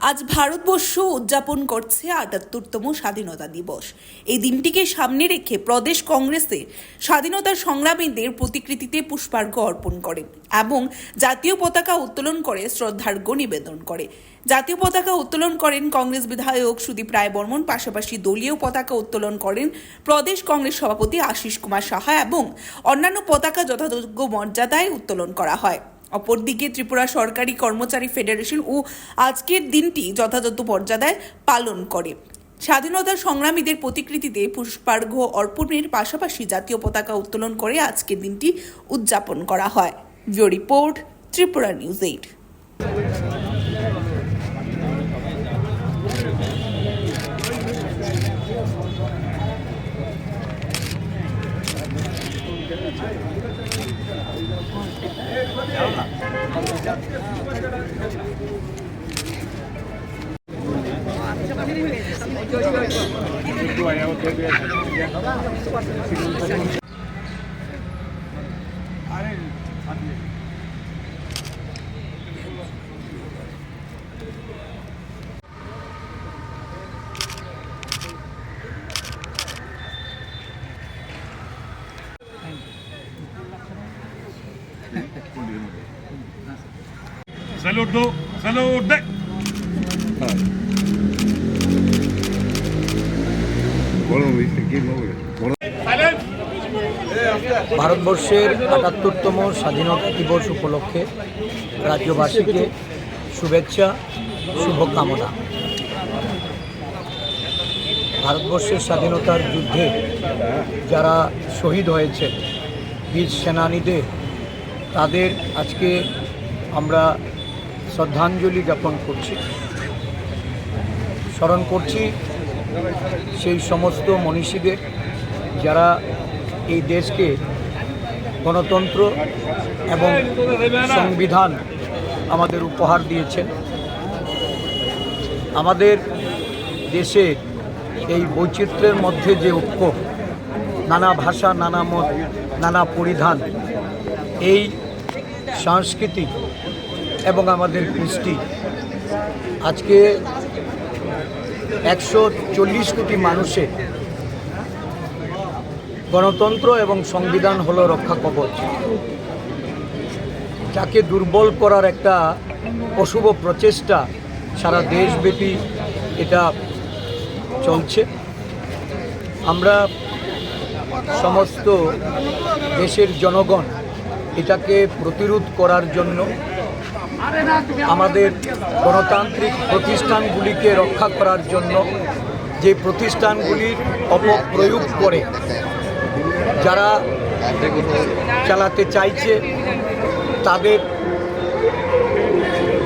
আজ ভারতবর্ষ উদযাপন করছে আটাত্তরতম স্বাধীনতা দিবস। এই দিনটিকে সামনে রেখে প্রদেশ কংগ্রেসে স্বাধীনতা সংগ্রামীদের প্রতিকৃতিতে পুষ্পার্ঘ্য অর্পণ করেন এবং জাতীয় পতাকা উত্তোলন করে শ্রদ্ধার্ঘ্য নিবেদন করে। জাতীয় পতাকা উত্তোলন করেন কংগ্রেস বিধায়ক সুদীপ রায় বর্মন পাশাপাশি দলীয় পতাকা উত্তোলন করেন প্রদেশ কংগ্রেস সভাপতি আশিস কুমার সাহা এবং অন্যান্য পতাকা যথাযোগ্য মর্যাদায় উত্তোলন করা হয়। অপরদিকে ত্রিপুরা সরকারি কর্মচারী ফেডারেশন ও আজকের দিনটি যথাযথ মর্যাদায় পালন করে। স্বাধীনতা সংগ্রামীদের প্রতিকৃতিতে পুষ্পার্ঘ্য অর্পণের পাশাপাশি জাতীয় পতাকা উত্তোলন করে আজকের দিনটি উদযাপন করা হয়। VO report, Tripura news eight. Salute salute ভারতবর্ষের আটাত্তরতম স্বাধীনতা দিবস উপলক্ষে রাজ্যবাসীকে শুভেচ্ছা, শুভকামনা। ভারতবর্ষের স্বাধীনতার যুদ্ধে যারা শহীদ হয়েছে বীর সেনানীদের, তাদের আজকে আমরা শ্রদ্ধাঞ্জলি জ্ঞাপন করছি। স্মরণ করছি সেই সমস্ত মনীষীদের, যারা এই দেশকে গণতন্ত্র এবং সংবিধান আমাদের উপহার দিয়েছেন। আমাদের দেশে এই বৈচিত্র্যের মধ্যে যে ঐক্য, নানা ভাষা, নানা মত, নানা পরিধান, এই সংস্কৃতি এবং আমাদের কৃষ্টি আজকে একশো চল্লিশ কোটি মানুষের গণতন্ত্র এবং সংবিধান হলো রক্ষা কবচ। যাকে দুর্বল করার একটা অশুভ প্রচেষ্টা সারা দেশব্যাপী এটা চলছে। আমরা সমস্ত দেশের জনগণ এটাকে প্রতিরোধ করার জন্য আমাদের গণতান্ত্রিক প্রতিষ্ঠানগুলিকে রক্ষা করার জন্য যে প্রতিষ্ঠানগুলির অপপ্রয়োগ করে, যারা চালাতে চাইছে, তাদের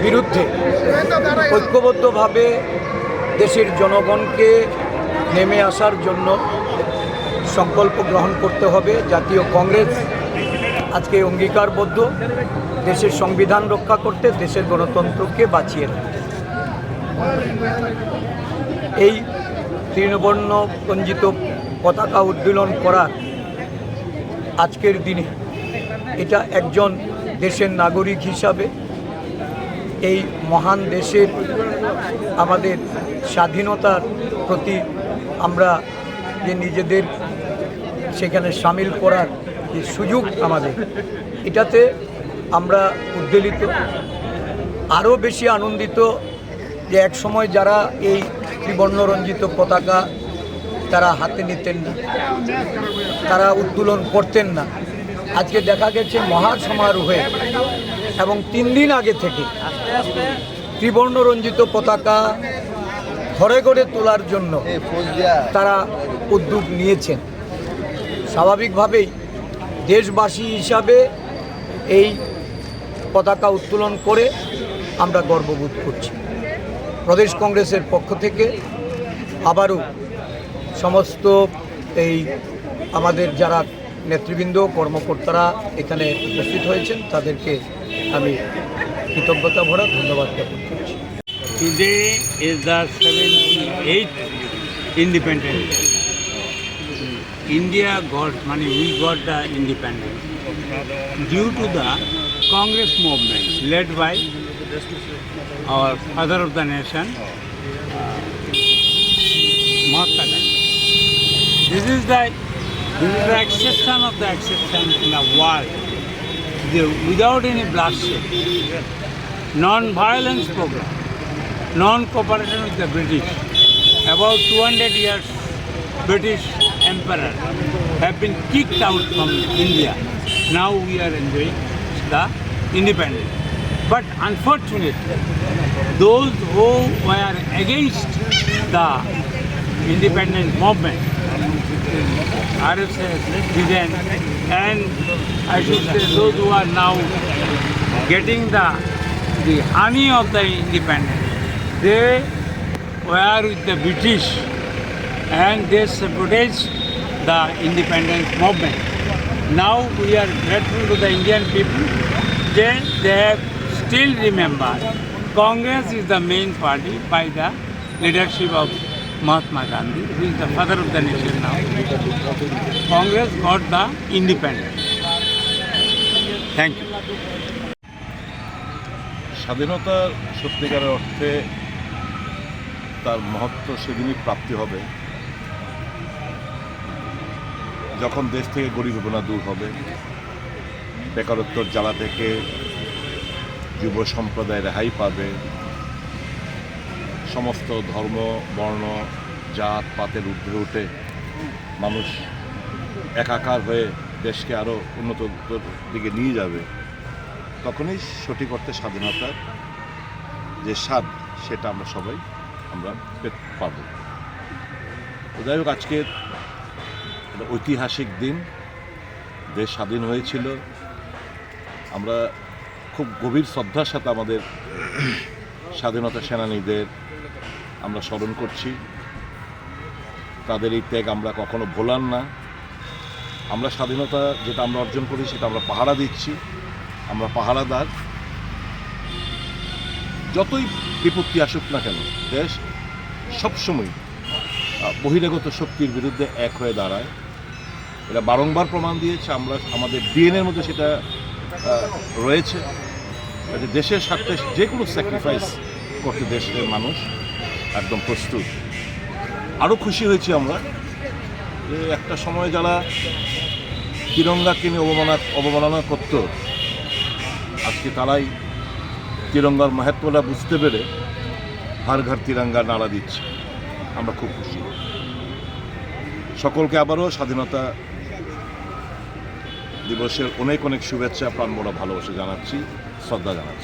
বিরুদ্ধে ঐক্যবদ্ধভাবে দেশের জনগণকে নেমে আসার জন্য সংকল্প গ্রহণ করতে হবে। জাতীয় কংগ্রেস আজকে অঙ্গীকারবদ্ধ। দেশের সংবিধান রক্ষা করতে দেশের গণতন্ত্রকে বাঁচিয়ে রাখতে। এই তৃণবর্ণ পঞ্জিত পতাকা উদ্দোলন করার আজকের দিনে এটা একজন দেশের নাগরিক হিসাবে এই মহান দেশের আমাদের স্বাধীনতার প্রতি আমরা যে নিজেদের সেখানে সামিল করার যে সুযোগ আমাদের। এটাতে আমরা উদ্বেলিত আরও বেশি আনন্দিত যে এক সময় যারা এই ত্রিবর্ণরঞ্জিত পতাকা তারা হাতে নিতেন না তারা উত্তোলন করতেন না। আজকে দেখা গেছে মহা সমারোহে এবং তিন দিন আগে থেকে ত্রিবর্ণরঞ্জিত পতাকা ঘরে ঘরে তোলার জন্য তারা উদ্যোগ নিয়েছেন। স্বাভাবিকভাবেই দেশবাসী হিসাবে এই পতাকা উত্তোলন করে আমরা গর্ববোধ করছি প্রদেশ কংগ্রেসের পক্ষ থেকে আবারও সমস্ত এই আমাদের যারা নেতৃবৃন্দ, কর্মকর্তারা এখানে উপস্থিত হয়েছেন, তাদেরকে আমি কৃতজ্ঞতা ভরা ধন্যবাদ জ্ঞাপন করছি Today is the 78th independence. India got, money, we got the independence due to the Congress movement led by our father of the nation, uh, Mahatma Gandhi. This is the this is the exception of the exception in the world. The, without any bloodshed, non-violence program, non-cooperation with the British. About 200 years, British emperor have been kicked out from India. Now we are enjoying the independence. But unfortunately, those who were against the independent movement, RSS, didn't, and I should say those who are now getting the the honey of the independence, they were with the British and they sabotaged the independence movement. Now we are grateful to the Indian people that they have still remembered Congress is the main party by the leadership of Mahatma Gandhi, who is the father of the nation now. Congress got the independence. Thank you. স্বাধীনতা সত্যিকারের অর্থে তার মহত্ব সেদিনই প্রাপ্তি হবে যখন দেশ থেকে গরিব না দূর হবে বেকারত্বর জ্বালা থেকে যুব সম্প্রদায় রেহাই পাবে, সমস্ত ধর্ম, বর্ণ, জাত, পাতের ঊর্ধ্বে উঠে মানুষ একাকার হয়ে দেশকে আরও উন্নত দিকে নিয়ে যাবে, তখনই সঠিক অর্থে স্বাধীনতার যে স্বাদ সেটা আমরা সবাই আমরা পাবো যাই হোক, আজকের একটা ঐতিহাসিক দিন। দেশ স্বাধীন হয়েছিল। আমরা খুব গভীর শ্রদ্ধার সাথে আমাদের স্বাধীনতা সেনানীদের আমরা স্মরণ করছি। তাদের এই ত্যাগ আমরা কখনো ভোলার না। আমরা স্বাধীনতা যেটা আমরা অর্জন করি সেটা আমরা পাহারা দিচ্ছি। আমরা পাহারাদার। যতই বিপত্তি আসুক না কেন, দেশ সবসময় বহিরাগত শক্তির বিরুদ্ধে এক হয়ে দাঁড়ায়। এটা বারংবার প্রমাণ দিয়েছে, আমরা আমাদের ডিএনএর মধ্যে সেটা রয়েছে। দেশের স্বার্থে যে কোনো স্যাক্রিফাইস করতে দেশের মানুষ একদম প্রস্তুত। আরও খুশি হয়েছি আমরা যে একটা সময় যারা তিরঙ্গাকে নিয়ে অবমাননা অবমাননা করতো, আজকে তারাই তিরঙ্গার মাহাত্মটা বুঝতে পেরে হার ঘর তিরঙ্গা নাড়া দিচ্ছে। আমরা খুব খুশি। সকলকে আবারও স্বাধীনতা দিবসের অনেক অনেক শুভেচ্ছা প্রাণমোড়া ভালোবাসা জানাচ্ছি শ্রদ্ধা জানাচ্ছি।